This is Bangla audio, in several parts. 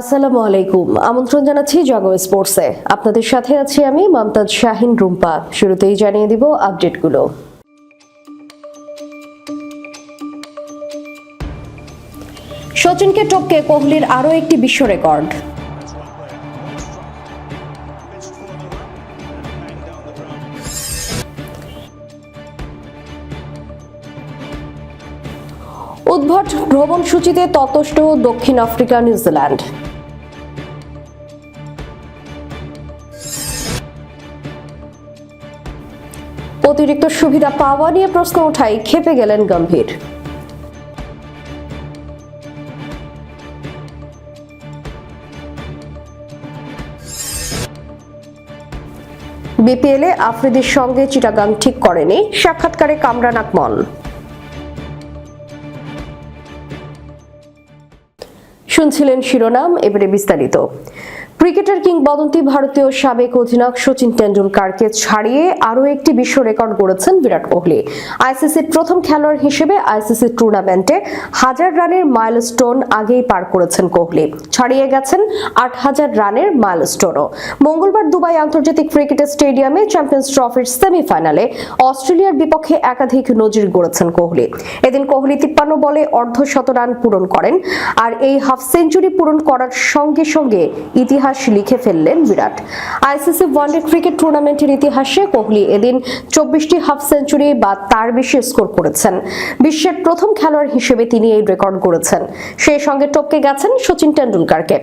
আসসালামু আলাইকুম। আমন্ত্রণ জানাচ্ছি জগো স্পোর্টসে। আপনাদের সাথে আছি আমি মমতাজ শাহিন রুম্পা। শুরুতেই জানিয়ে দিব আপডেটগুলো। সচিনকে টপকে কোহলির আরও একটি বিশ্ব রেকর্ড। উদ্ভট ভ্রমণ সূচিতে ততষ্ট দক্ষিণ আফ্রিকা, নিউজিল্যান্ড। অতিরিক্ত সুবিধা পাওয়া নিয়ে প্রশ্ন ওঠাই খেপে গেলেন গম্ভীর। বিপিএলে আফ্রিদির সঙ্গে চিটাগাং ঠিক করেনি সাক্ষাৎকারে কামরান আকমল। শুনছিলেন শিরোনাম, এবারে বিস্তারিত। ক্রিকেটার কিংবদন্তি ভারতীয় সাবেক অধিনায়ক সচিন টেন্ডুলকারকে ছাড়িয়ে আরও একটি বিশ্ব রেকর্ড গড়েছেন বিরাট কোহলি। আইসিসির প্রথম খেলোয়াড় হিসেবে আইসিসি টুর্নামেন্টে হাজার রানের মাইলস্টোন আগেই পার করেছেন কোহলি। ছাড়িয়ে গেছেন আট হাজার রানের মাইলস্টোনও। মঙ্গলবার দুবাই আন্তর্জাতিক ক্রিকেট স্টেডিয়ামে চ্যাম্পিয়ন্স ট্রফির সেমিফাইনালে অস্ট্রেলিয়ার বিপক্ষে একাধিক নজির গড়েছেন কোহলি। এদিন কোহলি তিপ্পান্ন বলে অর্ধশত রান পূরণ করেন, আর এই হাফ সেঞ্চুরি পূরণ করার সঙ্গে সঙ্গে ইতিহাস লিখে ফেললেন বিরাট। আইসিসি ওয়ানডে ক্রিকেট টুর্নামেন্টের ইতিহাসে কোহলি এদিন চব্বিশটি হাফ সেঞ্চুরি বা তার বেশি স্কোর করেছেন। বিশ্বের প্রথম খেলোয়াড় হিসেবে তিনি এই রেকর্ড গড়েছেন। সেই সঙ্গে টপকে গেছেন Sachin টেন্ডুলকারকে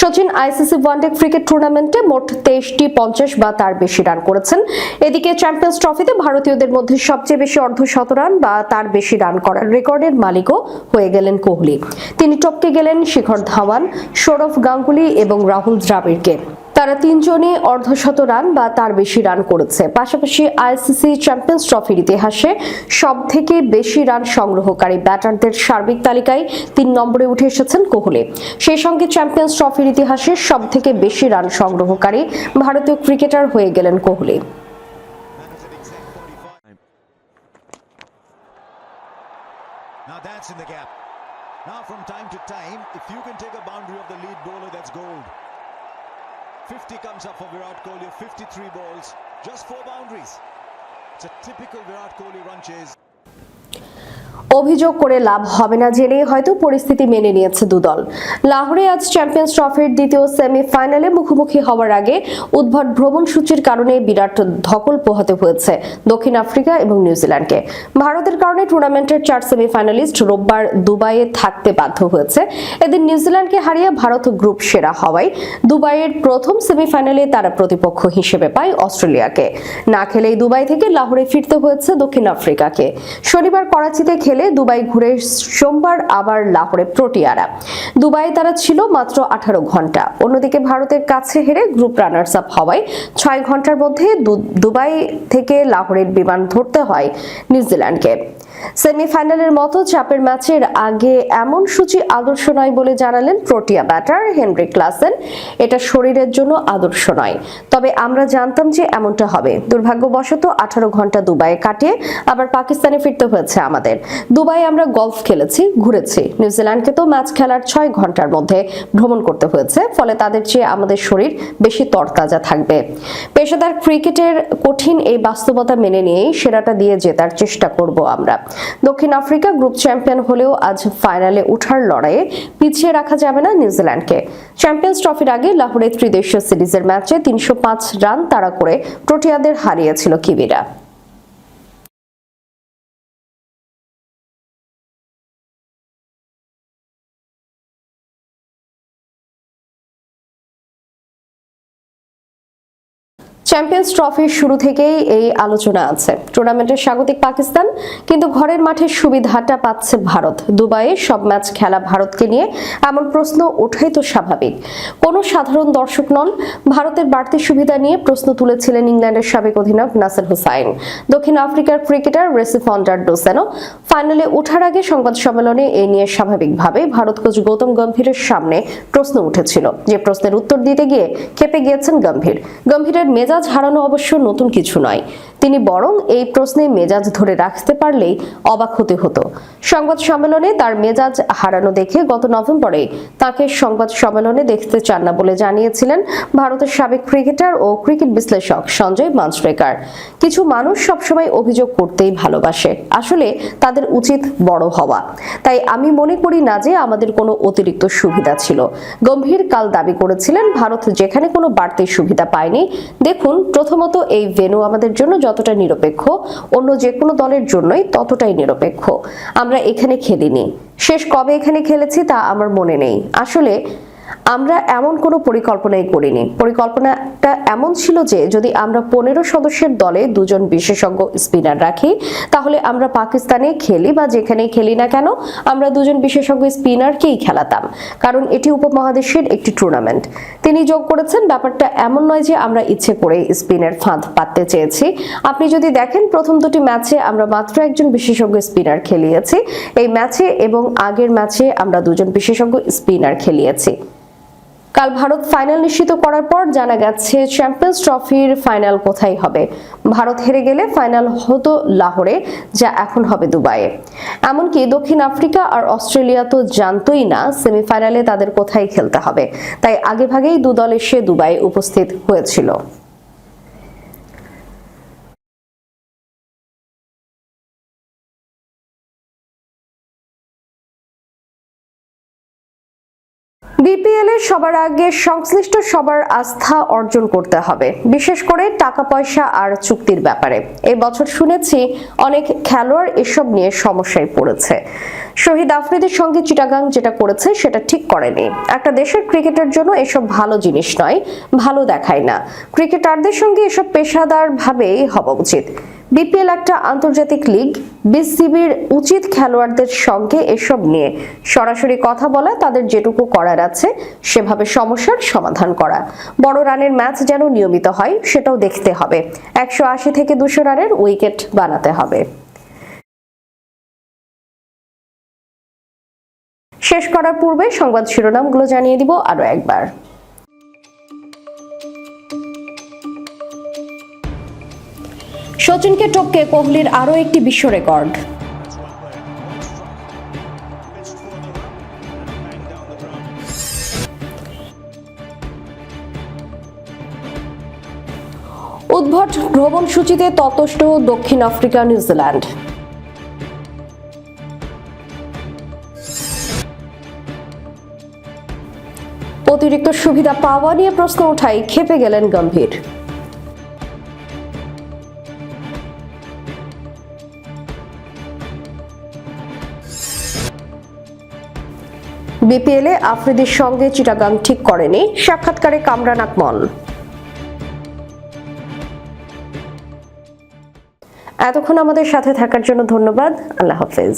Sachin ICC one day cricket টুর্নামেন্টে মোট তেইশটি পঞ্চাশ বা তার বেশি রান করেছেন। এদিকে চ্যাম্পিয়ন্স ট্রফিতে ভারতীয়দের মধ্যে সবচেয়ে বেশি অর্ধশত রান বা তার বেশি রান করার রেকর্ডের মালিকও হয়ে গেলেন কোহলি। তিনি টপকে গেলেন শিখর ধাওয়ান, সৌরভ গাঙ্গুলি এবং রাহুল দ্রাবিড়কে তারা তিনজনই অর্ধশত রান বা তার বেশি রান করেছে পাশাপাশি আইসিসি চ্যাম্পিয়ন্স ট্রফির ইতিহাসে সব থেকে বেশি রান সংগ্রহকারী ব্যাটারদের সার্বিক তালিকায় তিন নম্বরে উঠে এসেছেন কোহলি সেই সঙ্গে চ্যাম্পিয়ন্স ট্রফির ইতিহাসে সব থেকে বেশি রান সংগ্রহকারী ভারতীয় ক্রিকেটার হয়ে গেলেন Kohli. Now from time to time, if you can take a boundary of the lead bowler, that's gold. 50 comes up for Virat Kohli, 53 balls, just four boundaries. It's a typical Virat Kohli run chase. অভিযোগ করে লাভ হবে না জেনেই হয়তো পরিস্থিতি মেনে নিয়েছে দুদল। লাহোরে আজ চ্যাম্পিয়ন্স ট্রফির দ্বিতীয় সেমিফাইনালে মুখোমুখি হওয়ার আগে উদ্ভট ভ্রমণ সূচির কারণে বিরাট ধকল পোহাতে হয়েছে দক্ষিণ আফ্রিকা এবং নিউজিল্যান্ডকে। ভারতের কারণে টুর্নামেন্টের চার সেমিফাইনালিস্ট রোববার দুবাইয়ে থাকতে বাধ্য হয়েছে। এদিন নিউজিল্যান্ডকে হারিয়ে ভারত গ্রুপ সেরা হওয়ায় দুবাইয়ের প্রথম সেমিফাইনালে তারা প্রতিপক্ষ হিসেবে পায় অস্ট্রেলিয়াকে। না খেলেই দুবাই থেকে লাহোরে ফিরতে হয়েছে দক্ষিণ আফ্রিকাকে। শনিবার করাচিতে খেলে দুবাই ঘুরে সোমবার আবার লাহোরে প্রোটিয়ারা। দুবাই তারা ছিল মাত্র আঠারো ঘণ্টা। অন্যদিকে ভারতের কাছে হেরে গ্রুপ রানার্স আপ হওয়ায় ছয় ঘণ্টার মধ্যে দুবাই থেকে লাহোরের বিমান ধরতে হয় নিউজিল্যান্ডকে। সেমিফাইনালের মতো চাপের ম্যাচের আগে এমন সূচি আদর্শ নয় বলে জানালেন প্রোটিয়া ব্যাটার হেনরি ক্লাসেন। এটা শরীরের জন্য আদর্শ নয়। তবে আমরা জানতাম যে এমনটা হবে। দুর্ভাগ্যবশত আঠারো ঘণ্টা দুবাইয়ে কাটিয়ে আবার পাকিস্তানে ফিরতে হয়েছে আমাদের। দুবাই আমরা গলফ খেলেছি, ঘুরেছি। নিউজিল্যান্ডকে তো ম্যাচ খেলার ছয় ঘণ্টার মধ্যে ভ্রমণ করতে হয়েছে। ফলে তাদের চেয়ে আমাদের শরীর বেশি তরতাজা থাকবে। পেশাদার ক্রিকেটের কঠিন এই বাস্তবতা মেনে নিয়েই সেরাটা দিয়ে জেতার চেষ্টা করব আমরা। দক্ষিণ আফ্রিকা গ্রুপ চ্যাম্পিয়ন হলেও আজ ফাইনালে ওঠার লড়াইয়ে পিছিয়ে রাখা যাবে না নিউজিল্যান্ডকে। চ্যাম্পিয়ন্স ট্রফির আগে লাহোরে ত্রিদেশীয় সিরিজের ম্যাচে তিনশো পাঁচ রান তাড়া করে প্রোটিয়াদের হারিয়েছিল কিবিরা। চ্যাম্পিয়ন্স ট্রফির শুরু থেকেই এই আলোচনা আছে। টুর্নামেন্টের স্বাগতিক পাকিস্তান, কিন্তু ঘরের মাঠের সুবিধাটা পাচ্ছে ভারত। দুবাইয়ে সব ম্যাচ খেলা ভারতকে নিয়ে এমন প্রশ্ন ওঠাই তো স্বাভাবিক। কোনো সাধারণ দর্শক নন, ভারতের বাড়তি সুবিধা নিয়ে প্রশ্ন তুলেছিলেন ইংল্যান্ডের সাবেক অধিনায়ক নাসের হুসাইন। দক্ষিণ আফ্রিকার ক্রিকেটার রেসি ফন্ডার ডোসেনো ফাইনালে ওঠার আগে সংবাদ সম্মেলনে এ নিয়ে স্বাভাবিকভাবে ভারত কোচ গৌতম গম্ভীরের সামনে প্রশ্ন উঠেছিল। যে প্রশ্নের উত্তর দিতে গিয়ে খেপে গিয়েছেন গম্ভীর। গম্ভীরের মেজাজ হারানো অবশ্য নতুন কিছু নয়। তিনি বরং এই প্রশ্নে মেজাজ ধরে রাখতে পারলেই অবাক হতে হতো। সংবাদ সম্মেলনে তার মেজাজ হারানো দেখে গত নভেম্বরে তাকে সংবাদ সম্মেলনে দেখতে চান না বলে জানিয়েছিলেন ভারতের সাবেক ক্রিকেটার ও ক্রিকেট বিশ্লেষক সঞ্জয় মানসরেকার কিছু মানুষ সবসময় অভিযোগ করতেই ভালোবাসে। আসলে তাদের উচিত বড় হওয়া। তাই আমি মনে করি না যে আমাদের কোনো অতিরিক্ত সুবিধা ছিল। গম্ভীর কাল দাবি করেছিলেন ভারত যেখানে কোনো বাড়তি সুবিধা পায়নি। দেখুন, প্রথমত এই ভেন্যু আমাদের জন্য যতটা নিরপেক্ষ, অন্য যে কোনো দলের জন্যই ততটাই নিরপেক্ষ। আমরা এখানে খেলিনি। শেষ কবে এখানে খেলেছি তা আমার মনে নেই। আসলে আমরা এমন কোনো পরিকল্পনাই করিনি। পরিকল্পনাটা এমন ছিল যে, যদি আমরা পনেরো সদস্যের দলে দুজন বিশেষজ্ঞ স্পিনার রাখি, তাহলে আমরা পাকিস্তানে খেলি বা যেখানেই খেলি না কেন, আমরা দুজন বিশেষজ্ঞ স্পিনারকেই খেলাতাম। কারণ এটি উপমহাদেশের একটি টুর্নামেন্ট তিনি যোগ করেছেন, ব্যাপারটা এমন নয় যে আমরা ইচ্ছে করে স্পিনের ফাঁদ পাততে চেয়েছি। আপনি যদি দেখেন, প্রথম দুটি ম্যাচে আমরা মাত্র একজন বিশেষজ্ঞ স্পিনার খেলিয়েছি। এই ম্যাচে এবং আগের ম্যাচে আমরা দুজন বিশেষজ্ঞ স্পিনার খেলিয়েছি। কাল ভারত ফাইনাল নিশ্চিত করার পর জানা গেছে চ্যাম্পিয়ন্স ট্রফির ফাইনাল কোথায় হবে? ভারত হেরে গেলে ফাইনাল হতো লাহোরে, যা এখন হবে দুবাইয়ে। এমনকি দক্ষিণ আফ্রিকা আর অস্ট্রেলিয়া তো জানতোই না সেমিফাইনালে তাদের কোথায় খেলতে হবে। তাই আগেভাগেই দু দল এসে দুবাই উপস্থিত হয়েছিল। বিপিএল এর সবার আগে সংশ্লিষ্ট সবার আস্থা অর্জন করতে হবে, বিশেষ করে টাকা পয়সা আর চুক্তির ব্যাপারে। এবছর শুনেছি অনেক খেলোয়াড় এসব নিয়ে সমস্যায় পড়েছে। শহীদ আফ্রিদির সঙ্গে চিটাগাং যেটা করেছে সেটা ঠিক করেনি। একটা দেশের ক্রিকেটের জন্য এসব ভালো জিনিস নয়, ভালো দেখায় না। ক্রিকেটারদের সঙ্গে এসব পেশাদার ভাবেই হওয়া উচিত। বিপিএল একটা আন্তর্জাতিক লিগ, বিসিবির উচিত খেলোয়াড়দের সঙ্গে এসব নিয়ে। সরাসরি কথা বলা, তাদের যেটুকু করার আছে, সেভাবে সমস্যার সমাধান করা। বড় রানের ম্যাচ যেন নিয়মিত হয়, সেটাও দেখতে হবে। একশো আশি থেকে দুশো রানের উইকেট বানাতে হবে। শেষ করার পূর্বে সংবাদ শিরোনামগুলো জানিয়ে দিব আরও একবার। সচিনকে টপকে কোহলির আরও একটি বিশ্ব রেকর্ড. উদ্ভট ভ্রমণ সূচিতে ততষ্ট দক্ষিণ আফ্রিকা, নিউজিল্যান্ড অতিরিক্ত সুবিধা পাওয়া নিয়ে প্রশ্ন ওঠাই খেপে গেলেন গম্ভীর বিপিএলে আফ্রিদির সঙ্গে চিটাগাং ঠিক করেনি সাক্ষাৎকারে কামরান আকমল। এতক্ষণ আমাদের সাথে থাকার জন্য ধন্যবাদ। আল্লাহ হাফেজ।